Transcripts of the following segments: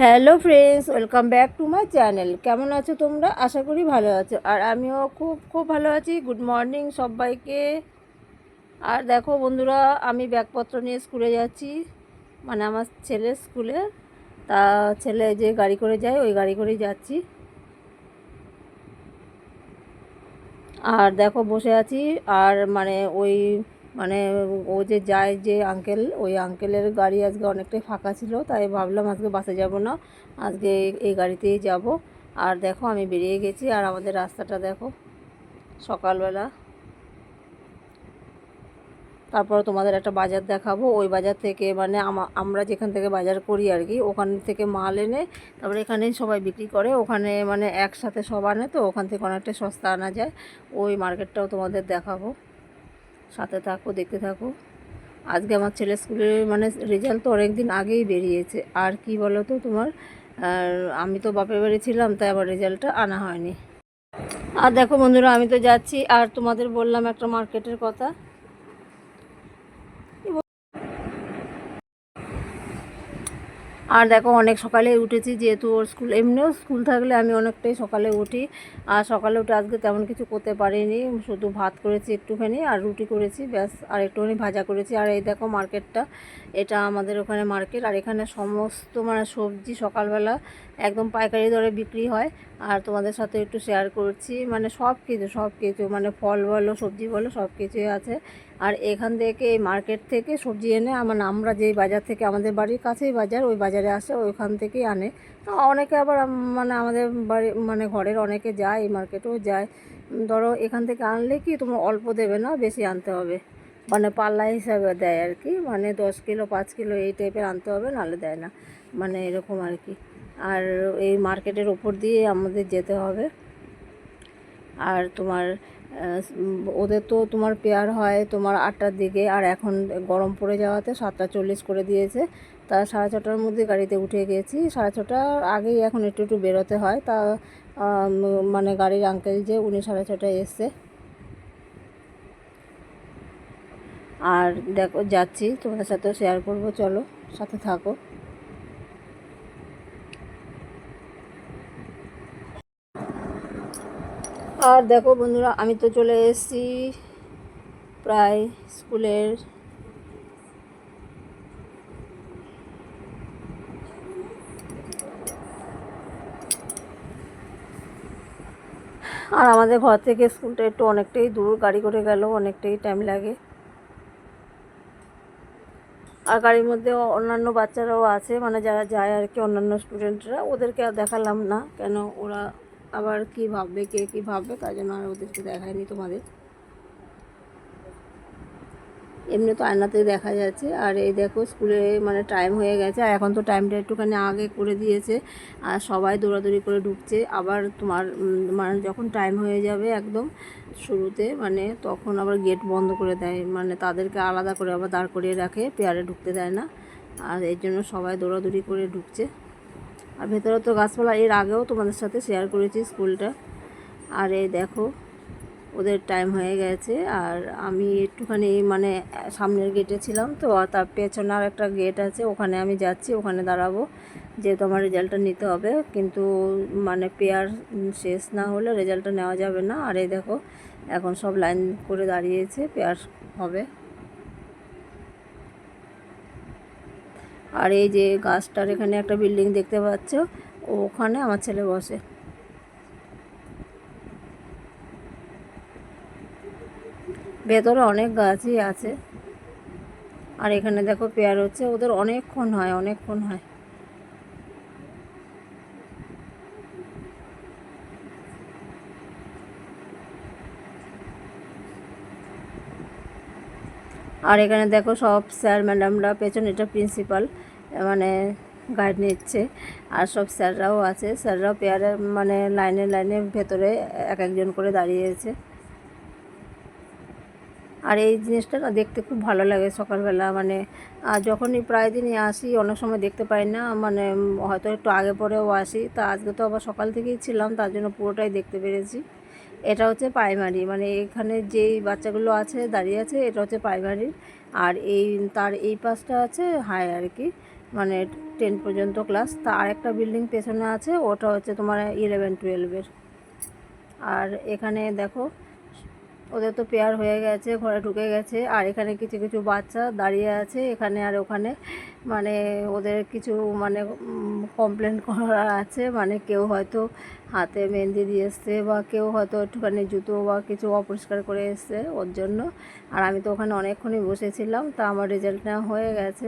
Hello friends, welcome back to my channel. কেমন আছো তোমরা? আশা করি ভালো আছো। আর আমিও খুব খুব ভালো আছি। গুড মর্নিং সবাইকে। আর দেখো বন্ধুরা, আমি ব্যাগপত্র নিয়ে স্কুলে যাচ্ছি। মানে আমার ছেলের স্কুলে। তা ছেলে যে গাড়ি করে যায়, ওই গাড়ি করেই যাচ্ছি। আর দেখো বসে আছি। আর মানে ওই মানে ও যে যায় যে আঙ্কেল ওই আঙ্কেলের গাড়ি আজকে অনেকটাই ফাঁকা ছিল, তাই ভাবলাম আজকে বাসে যাব না, আজকে এই গাড়িতেই যাব। আর দেখো, আমি বেরিয়ে গেছি, আর আমাদের রাস্তাটা দেখো, সকালবেলা। তারপর তোমাদের একটা বাজার দেখাবো, ওই বাজার থেকে মানে আমরা যেখান থেকে বাজার করি আর কি, ওখান থেকে মাল এনে তারপরে এখানে সবাই বিক্রি করে, ওখানে মানে একসাথে সব আনে তো, ওখান থেকে অনেকটা সস্তা আনা যায়, ওই মার্কেটটাও তোমাদের দেখাবো। সাথে থাকো, দেখতে থাকো। আজকে আমার ছেলে স্কুলের মানে রেজাল্ট তো অনেক দিন আগেই বেরিয়েছে। আর কি বলো তো তোমার আমি তো বাপের বাড়ি ছিলাম, তাই আবার রেজাল্টটা আনা হয়নি। আর দেখো বন্ধুরা, আমি তো যাচ্ছি। আর তোমাদের বললাম একটা মার্কেটের কথা। আর দেখো অনেক সকালে উঠেছি, যেহেতু ওর স্কুল, এমনিও স্কুল থাকলে আমি অনেকটাই সকালে উঠি। আর সকালে উঠে আজকে তেমন কিছু করতে পারিনি, শুধু ভাত করেছি একটুখানি আর রুটি করেছি, ব্যাস, আর একটুখানি ভাজা করেছি। আর এই দেখো মার্কেটটা, এটা আমাদের ওখানে মার্কেট, আর এখানে সমস্ত মানে সবজি সকালবেলা একদম পাইকারি দরে বিক্রি হয়। আর তোমাদের সাথে একটু শেয়ার করছি মানে সব কিছু সব কিছু মানে ফল বলো, সবজি বলো সব কিছুই আছে। আর এখান থেকে এই মার্কেট থেকে সবজি এনে আমার আমরা যেই বাজার থেকে আমাদের বাড়ির কাছেই বাজার, ওই বাজারে আসে, ওইখান থেকেই আনে। তো অনেকে আবার মানে আমাদের বাড়ি মানে ঘরের অনেকে যায়, এই মার্কেটেও যায়। ধরো এখান থেকে আনলে কি তোমার অল্প দেবে না, বেশি আনতে হবে। মানে পাল্লা হিসাবে দেয় আর কি মানে দশ কিলো, পাঁচ কিলো এই টাইপের আনতে হবে, নাহলে দেয় না। মানে এরকম আর কি। আর এই মার্কেটের ওপর দিয়ে আমাদের যেতে হবে। আর তোমার ওদের তো তোমার পেয়ার হয় তোমার আটটার দিকে, আর এখন গরম পড়ে যাওয়াতে সাতটা চল্লিশ করে দিয়েছে। তা সাড়ে ছটার মধ্যে গাড়িতে উঠে গেছি। সাড়ে ছটার আগেই এখন একটু একটু বেরোতে হয়। তা মানে গাড়ির আঙ্কেল যে, উনি সাড়ে ছটায় এসছে। আর দেখো, যাচ্ছি। তোমাদের সাথেও শেয়ার করব। চলো, সাথে থাকো। আর দেখো বন্ধুরা, আমি তো চলে এসেছি প্রায় স্কুলের আর আমাদের ঘর থেকে স্কুলটা একটু অনেকটাই দূর, গাড়ি করে গেল অনেকটাই টাইম লাগে। আর গাড়ির মধ্যে অন্যান্য বাচ্চারাও আছে মানে যারা যায় আর কি অন্যান্য স্টুডেন্টরা ওদেরকে আর দেখালাম না, কেন ওরা আবার কি ভাববে, কে কী ভাববে তাই জন্য আর ওদেরকে দেখায়নি তোমাদের। এমনি তো আয়নাতে দেখা যাচ্ছে। আর এই দেখো, স্কুলে মানে টাইম হয়ে গেছে, আর এখন তো টাইমটা একটুখানি আগে করে দিয়েছে, আর সবাই দৌড়াদৌড়ি করে ঢুকছে। আবার তোমার মানে যখন টাইম হয়ে যাবে একদম শুরুতে মানে তখন আবার গেট বন্ধ করে দেয়। মানে তাদেরকে আলাদা করে আবার দাঁড় করিয়ে রাখে, পেয়ারে ঢুকতে দেয় না। আর এর জন্য সবাই দৌড়াদৌড়ি করে ঢুকছে। আর ভেতরে তো গাছপালা, এর আগেও তোমাদের সাথে শেয়ার করেছি স্কুলটা। আর এই দেখো, ওদের টাইম হয়ে গেছে। আর আমি একটুখানি মানে সামনের গেটে ছিলাম তো তার পেছনে আর একটা গেট আছে, ওখানে আমি যাচ্ছি, ওখানে দাঁড়াবো। যেহেতু আমার রেজাল্টটা নিতে হবে, কিন্তু মানে পেয়ার শেষ না হলে রেজাল্টটা নেওয়া যাবে না। আর এই দেখো, এখন সব লাইন করে দাঁড়িয়েছে পেয়ার হবে। আর এই যে গাছটার এখানে একটা বিল্ডিং দেখতে পাচ্ছ, ওখানে আমার ছেলে বসে। ভেতরে অনেক গাছই আছে। আর এখানে দেখো পেয়ার হচ্ছে, ওদের অনেকক্ষণ হয় অনেকক্ষণ হয়। আর এখানে দেখো সব স্যার ম্যাডামরা, পেছনে এটা প্রিন্সিপাল মানে গাইড নিচ্ছে। আর সব স্যাররাও আছে। স্যাররাও পেয়ারে মানে লাইনে লাইনে ভেতরে এক একজন করে দাঁড়িয়েছে। আর এই জিনিসটা না দেখতে খুব ভালো লাগে সকালবেলা মানে আর যখনই প্রায় দিনই আসি, অনেক সময় দেখতে পাই না মানে হয়তো একটু আগে পরেও আসি। তা আজকে তো আবার সকাল থেকেই ছিলাম, তার জন্য পুরোটাই দেখতে পেরেছি। এটা হচ্ছে প্রাইমারি মানে এখানে যেই বাচ্চাগুলো আছে, দাঁড়িয়ে আছে, এটা হচ্ছে প্রাইমারি আর এই, তার এই পাশটা আছে হাই আর কি মানে টেন পর্যন্ত ক্লাস তা আরেকটা বিল্ডিং পেছনে আছে, ওটা হচ্ছে তোমার ইলেভেন টুয়েলভের আর এখানে দেখো ওদের তো পেয়ার হয়ে গেছে, ঘরে ঢুকে গেছে। আর এখানে কিছু কিছু বাচ্চা দাঁড়িয়ে আছে এখানে আর ওখানে। মানে ওদের কিছু মানে কমপ্লেন করা আছে। মানে কেউ হয়তো হাতে মেহেন্দি দিয়ে এসছে বা কেউ হয়তো একটুখানি জুতো বা কিছু অপরিষ্কার করে এসছে ওর জন্য। আর আমি তো ওখানে অনেকক্ষণই বসেছিলাম, তা আমার রেজাল্ট নেওয়া হয়ে গেছে।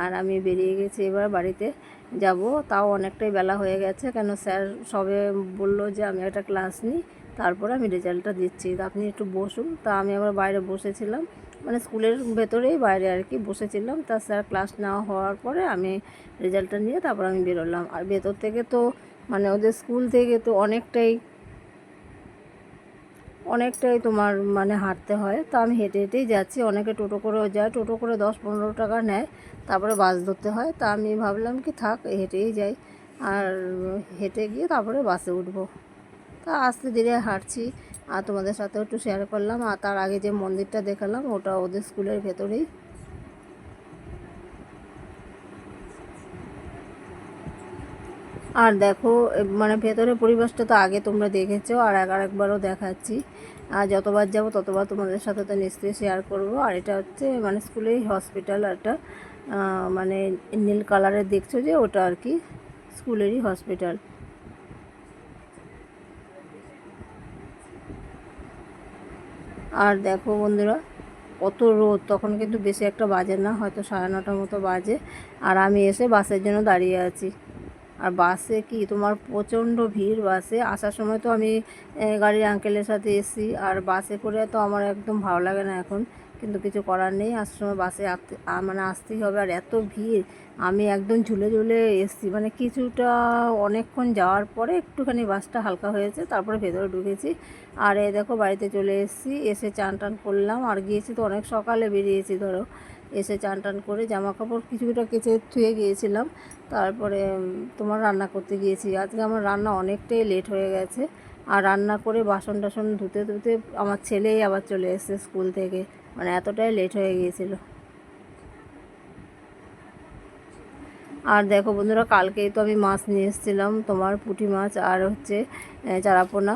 আর আমি বেরিয়ে গেছি এবার বাড়িতে যাব। তাও অনেকটাই বেলা হয়ে গেছে। কেন স্যার সবে বলল যে আমি একটা ক্লাস নিই। তারপরে আমি রেজাল্টটা দিচ্ছি। তা আপনি একটু বসুন। তা আমি আবার বাইরে বসেছিলাম। মানে স্কুলের ভেতরেই বাইরে আর কি বসেছিলাম। তা স্যার ক্লাস নেওয়া হওয়ার পরে আমি রেজাল্টটা নিয়ে তারপর আমি বেরোলাম। আর ভেতর থেকে তো মানে ওদের স্কুল থেকে তো অনেকটাই অনেকটাই তোমার মানে হাঁটতে হয়। তা আমি হেঁটে হেঁটেই যাচ্ছি। অনেকে টোটো করেও যায়। টোটো করে দশ পনেরো টাকা নেয়। তারপরে বাস ধরতে হয়। তা আমি ভাবলাম কি থাক, হেঁটেই যাই। আর হেঁটে গিয়ে তারপরে বাসে উঠবো। তা আস্তে ধীরে হাঁটছি। আর তোমাদের সাথেও একটু শেয়ার করলাম। আর তার আগে যে মন্দিরটা দেখালাম, ওটা ওদের স্কুলের ভেতরেই। আর দেখো মানে ভেতরে পরিবেশটা তো আগে তোমরা দেখেছ, আর এক, আরেকবারও দেখাচ্ছি। আর যতবার যাব ততবার তোমাদের সাথে তো নিশ্চয়ই শেয়ার করব। আর এটা হচ্ছে মানে স্কুলেই হসপিটাল একটা মানে নীল কালারের দেখছ যে, ওটা আর কি স্কুলেরই হসপিটাল আর দেখো বন্ধুরা, কত রোদ, তখন কিন্তু বেশি একটা বাজে না, হয়তো সাড়ে নটার মতো বাজে। আর আমি এসে বাসের জন্য দাঁড়িয়ে আছি। আর বাসে কি, তোমার প্রচণ্ড ভিড় বাসে। আসার সময় তো আমি গাড়ির আঙ্কেলের সাথে এসি আর বাসে করে তো আমার একদম ভালো লাগে না এখন। কিন্তু কিছু করার নেই আসার সময় বাসে আসতে মানে আসতেই হবে। আর এত ভিড়, আমি একদম ঝুলে ঝুলে এসছি। মানে কিছুটা অনেকক্ষণ যাওয়ার পরে একটুখানি বাসটা হালকা হয়েছে, তারপরে ভেতরে ঢুকেছি। আর এই দেখো, বাড়িতে চলে এসেছি। এসে চান টান করলাম। আর গিয়েছি তো অনেক সকালে বেরিয়েছি, ধরো। এসে চান টান করে জামা কাপড় কিছুটা কেচে ধুয়ে গিয়েছিলাম। তারপরে তোমার রান্না করতে গিয়েছি। আজকে আমার রান্না অনেকটাই লেট হয়ে গেছে। আর রান্না করে বাসন টাসন ধুতে ধুতে আমার ছেলেই আবার চলে এসেছে স্কুল থেকে। মানে এতটাই লেট হয়ে গিয়েছিল। আর দেখো বন্ধুরা, কালকেই তো আমি মাছ নিয়ে এসেছিলাম, তোমার পুঁটি মাছ আর হচ্ছে চারাপোনা।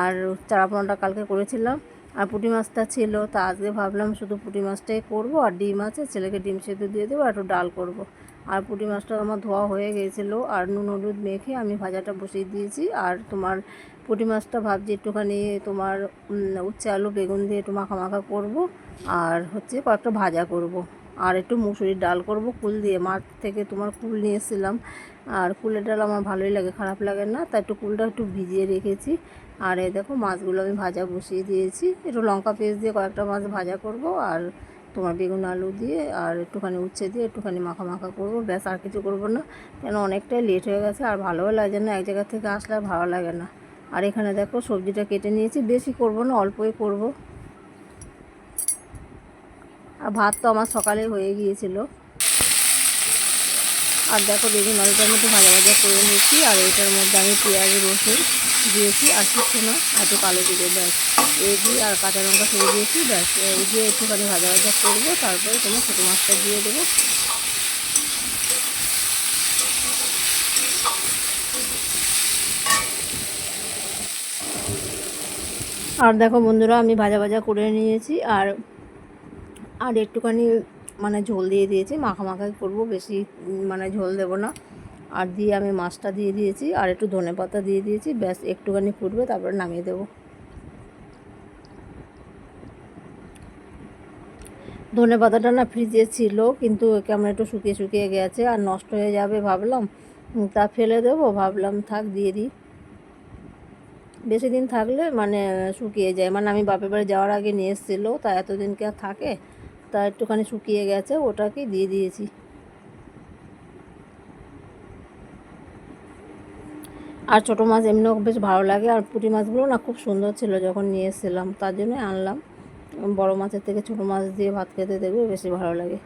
আর চারাপোনাটা কালকে করেছিলাম। আর পুঁটি মাছটা ছিল, তা আজকে ভাবলাম শুধু পুঁটি মাছটাই করব, আর ডিম আছে, ছেলেকে ডিম সেদ্ধ দিয়ে দেবো আর একটু ডাল করব। আর পুঁটি মাছটা আমার ধোয়া হয়ে গিয়েছিল আর নুন হলুদ মেখে আমি ভাজাটা বসিয়ে দিয়েছি। আর তোমার পুঁটি মাছটা ভাবছি একটুখানি তোমার উচ্ছে আলু, বেগুন দিয়ে একটু মাখা মাখা করব আর হচ্ছে কয়েকটা ভাজা করব। আর একটু মুসুরির ডাল করব, কুল দিয়ে। মাঠ থেকে তোমার কুল নিয়ে এসেছিলাম আর কুলের ডাল আমার ভালোই লাগে, খারাপ লাগে না। তাই একটু কুলটা একটু ভিজিয়ে রেখেছি। আর এই দেখো মাছগুলো আমি ভাজা বসিয়ে দিয়েছি। একটু লঙ্কা পেস্ট দিয়ে কয়েকটা মাছ ভাজা করব আর তোমার বেগুন আলু দিয়ে আর একটুখানি উচ্ছে দিয়ে একটুখানি মাখা মাখা করব, ব্যাস আর কিছু করব না। কেন অনেকটাই লেট হয়ে গেছে আর ভালোও লাগে না, এক জায়গা থেকে আসলে আর ভালো লাগে না। আর এখানে দেখো সবজিটা কেটে নিয়েছি, বেশি করব না, অল্পই করব। আর ভাত তো আমার সকালে হয়ে গিয়েছিল। আর দেখো বেগুন আলুটার মধ্যে ভাজা ভাজা করে নিয়েছি, আর এটার মধ্যে আমি পেঁয়াজ রসুন দিয়েছি, আর কিছু না এত কালো জিরে, ব্যাস। এই দিয়ে আর কাঁচা লঙ্কা ছেড়ে দিয়েছি, ব্যাস। এই দিয়ে একটুখানি ভাজা ভাজা করব, তারপরে তোমার ছোটো মাছটা দিয়ে দেবো। আর দেখো বন্ধুরা, আমি ভাজা ভাজা করে নিয়েছি, আর আর একটুখানি মানে ঝোল দিয়ে দিয়েছি। মাখা মাখাই করব, বেশি মানে ঝোল দেবো না। আর দিয়ে আমি মাছটা দিয়ে দিয়েছি, আর একটু ধনে পাতা দিয়ে দিয়েছি, ব্যাস একটুখানি ফুটবে, তারপরে নামিয়ে দেবো। ধনে পাতাটা না ফ্রিজে ছিল, কিন্তু কেমন একটু শুকিয়ে শুকিয়ে গেছে, আর নষ্ট হয়ে যাবে ভাবলাম তা ফেলে দেবো, ভাবলাম থাক দিয়ে দিই। বেশি দিন থাকলে মানে শুকিয়ে যায় মানে আমি বাপের বাড়ি যাওয়ার আগে নিয়ে এসেছিল, তা এতদিন কি আর থাকে, তা একটুখানি শুকিয়ে গেছে ওটাকে দিয়ে দিয়েছি। আর ছোটো মাছ এমনিও বেশ ভালো লাগে, আর পুঁটি মাছগুলো না খুব সুন্দর ছিল যখন নিয়ে এসেছিলাম, তার জন্য আনলাম। বড় মাছের থেকে ছোটো মাছ দিয়ে ভাত খেতে দেখবে বেশি ভালো লাগে।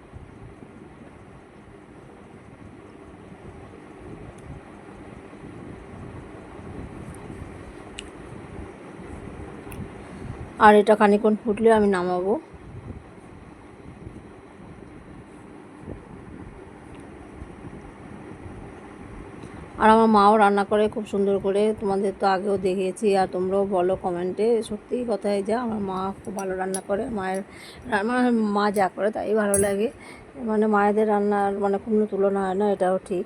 আর এটা খানিক্ষণ ফুটলে আমি নামাবো। আর আমার মাও রান্না করে খুব সুন্দর করে, তোমাদের তো আগেও দেখিয়েছি আর তোমরাও বলো কমেন্টে সত্যি কথাই যা, আমার মা খুব ভালো রান্না করে, মায়ের আমার মা যা করে তাই ভালো লাগে। মানে মায়েদের রান্নার মানে কোনো তুলনা হয় না, এটাও ঠিক।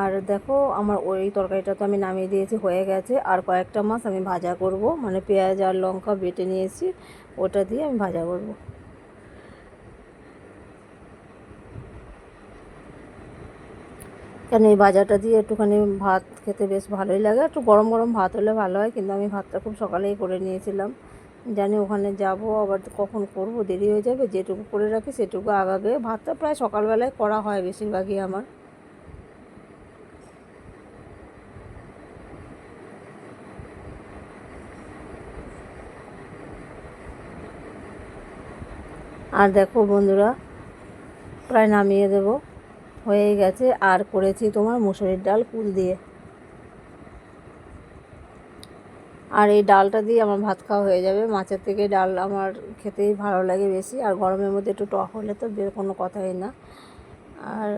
আর দেখো আমার ওই তরকারিটা তো আমি নামিয়ে দিয়েছি, হয়ে গেছে। আর কয়েকটা মাছ আমি ভাজা করব মানে পেঁয়াজ আর লঙ্কা বেটে নিয়েছি, ওটা দিয়ে আমি ভাজা করব। কেন এই বাজারটা দিয়ে একটুখানি ভাত খেতে বেশ ভালোই লাগে। একটু গরম গরম ভাত হলে ভালো হয়, কিন্তু আমি ভাতটা খুব সকালেই করে নিয়েছিলাম। জানি ওখানে যাব, আবার কখন করব, দেরি হয়ে যাবে, যেটুকু করে রাখি সেটুকু আগাবে। ভাতটা প্রায় সকালবেলায় করা হয় বেশিরভাগই আমার। আর দেখো বন্ধুরা, প্রায় নামিয়ে দেব। হয়ে গেছে, আর করেছি তোমার মুসুরির ডাল কুল দিয়ে। আর এই ডালটা দিয়ে আমার ভাত খাওয়া হয়ে যাবে। মাছের থেকে ডাল আমার খেতেই ভালো লাগে বেশি, আর গরমের মধ্যে একটু টক হলে তো কোনো কথাই না। আর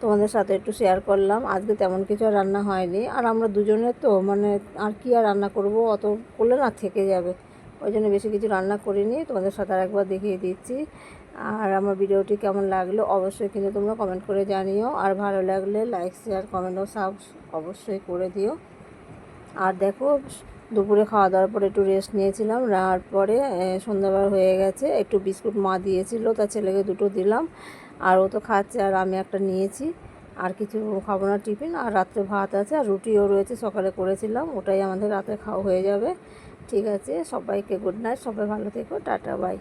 তোমাদের সাথে একটু শেয়ার করলাম, আজকে তেমন কিছু আর রান্না হয়নি। আর আমরা দুজনে তো মানে আর কি আর রান্না করব অত করলে না থেকে যাবে। ওই জন্য বেশি কিছু রান্না করিনি, তোমাদের সাথে আর একবার দেখিয়ে দিচ্ছি। আর আমার ভিডিওটি কেমন লাগল অবশ্যই কিন্তু তোমরা কমেন্ট করে জানিও। আর ভালো লাগলে লাইক শেয়ার কমেন্ট ও সাব অবশ্যই করে দিও। আর দেখো, দুপুরে খাওয়া দাওয়ার পরে একটু রেস্ট নিয়েছিলাম রার পরে সন্ধ্যাবেলা হয়ে গেছে, একটু বিস্কুট মা দিয়েছিল, তার ছেলেকে দুটো দিলাম, আর ও তো খাচ্ছে, আর আমি একটা নিয়েছি, আর কিছু খাব না টিফিন, আর রাত্রে ভাত আছে, আর রুটিও রয়েছে, সকালে করেছিলাম, ওটাই আমাদের রাতে খাওয়া হয়ে যাবে, ঠিক আছে, সবাইকে গুড নাইট সবাই ভালো থেকো, টাটা বাই